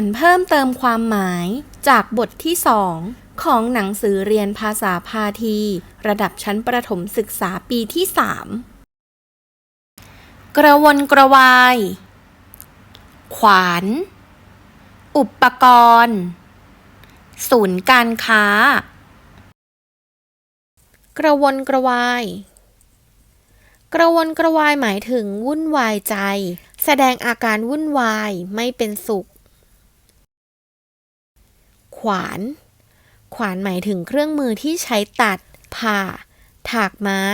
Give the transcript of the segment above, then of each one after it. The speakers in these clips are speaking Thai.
านเพิ่มเติมความหมายจากบทที่สองของหนังสือเรียนภาษาพาที ระดับชั้นประถมศึกษาปีที่สามกระวนกระวาย ขวาน อุปกรณ์ ศูนย์การค้า กระวนกระวายกระวนกระวายหมายถึงวุ่นวายใจ แสดงอาการวุ่นวายไม่เป็นสุข ขวาน ขวานหมายถึงเครื่องมือที่ใช้ตัด ผ่า ถากไม้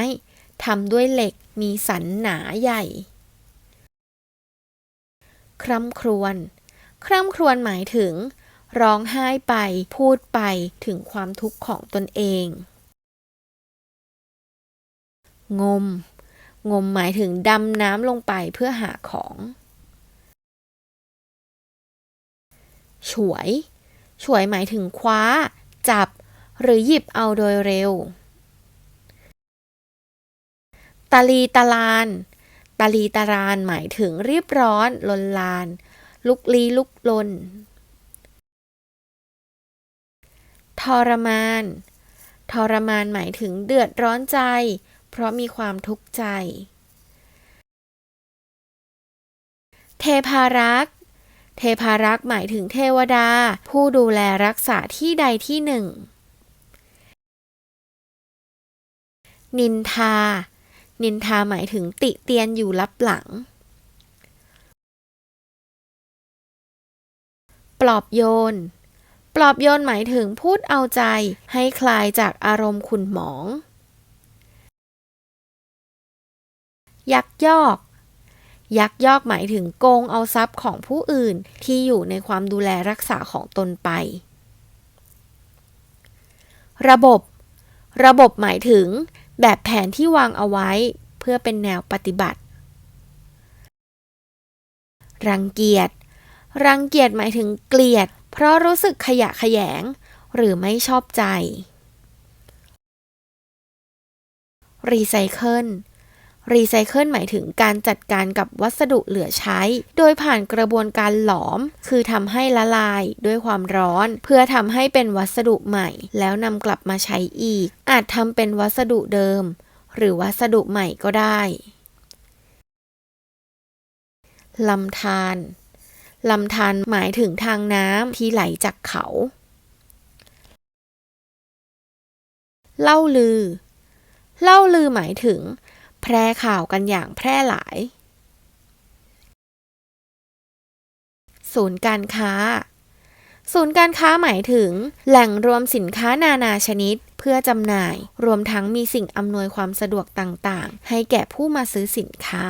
ทำด้วยเหล็กมีสันหนาใหญ่ คร่ำครวญ คร่ำครวญหมายถึง ร้องไห้ไปพูดไปถึงความทุกข์ของตนเอง งม งมหมายถึงดำน้ำลงไปเพื่อหาของ ฉวย ฉวยหมายถึงคว้า จับ หรือหยิบเอาโดยเร็ว ตาลีตาลาน ตาลีตารานหมายถึงรีบร้อนลนลาน ลุกลี้ลุกลน ทรมาน ทรมานหมายถึงเดือดร้อนใจ เพราะมีความทุกข์ใจ เทพารักษ์ เทพารักษ์หมายถึงเทวดา ผู้ดูแลรักษาที่ใดที่หนึ่ง นินทา นินทาหมายถึงติเตียนอยู่ลับหลัง ปลอบโยน ปลอบโยนหมายถึงพูดเอาใจให้คลายจากอารมณ์ขุ่นหมอง ยักยอก ยักยอกหมายถึงโกงเอาทรัพย์ของผู้อื่นที่อยู่ในความดูแลรักษาของตนไป ระบบ ระบบหมายถึง แบบแผนที่วางเอาไว้ เพื่อเป็นแนวปฏิบัติ รังเกียจ รังเกียจหมายถึงเกลียด เพราะรู้สึกขยะแขยง หรือไม่ชอบใจ รีไซเคิล รีไซเคิลหมายถึงการจัดการกับวัสดุเหลือใช้ โดยผ่านกระบวนการหลอม คือทำให้ละลายด้วยความร้อน เพื่อทำให้เป็นวัสดุใหม่ แล้วนำกลับมาใช้อีก อาจทำเป็นวัสดุเดิม หรือวัสดุใหม่ก็ได้ลำธารลำธารหมายถึงทางน้ำที่ไหลจากเขา เล่าลือ เล่าลือหมายถึง พร่ข่าวกันอย่างแพร่หลาย ศูนย์การค้า ศูนย์การค้าหมายถึง แหล่งรวมสินค้านานาชนิด เพื่อจำหน่าย รวมทั้งมีสิ่งอำนวยความสะดวกต่างๆ ให้แก่ผู้มาซื้อสินค้า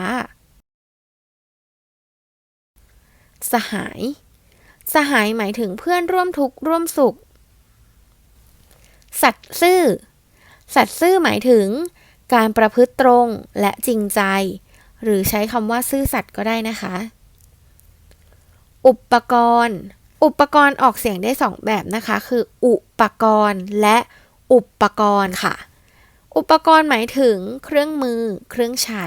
สหาย สหายหมายถึงเพื่อนร่วมทุกข์ร่วมสุข สัตย์ซื่อ สัตย์ซื่อหมายถึง การประพฤติตรงและจริงใจ หรือใช้คำว่าซื่อสัตย์ก็ได้นะคะ อุปกรณ์ อุปกรณ์ออกเสียงได้สองแบบนะคะ คือ อุปกรณ์และอุปกรณ์ค่ะ อุปกรณ์หมายถึงเครื่องมือ เครื่องใช้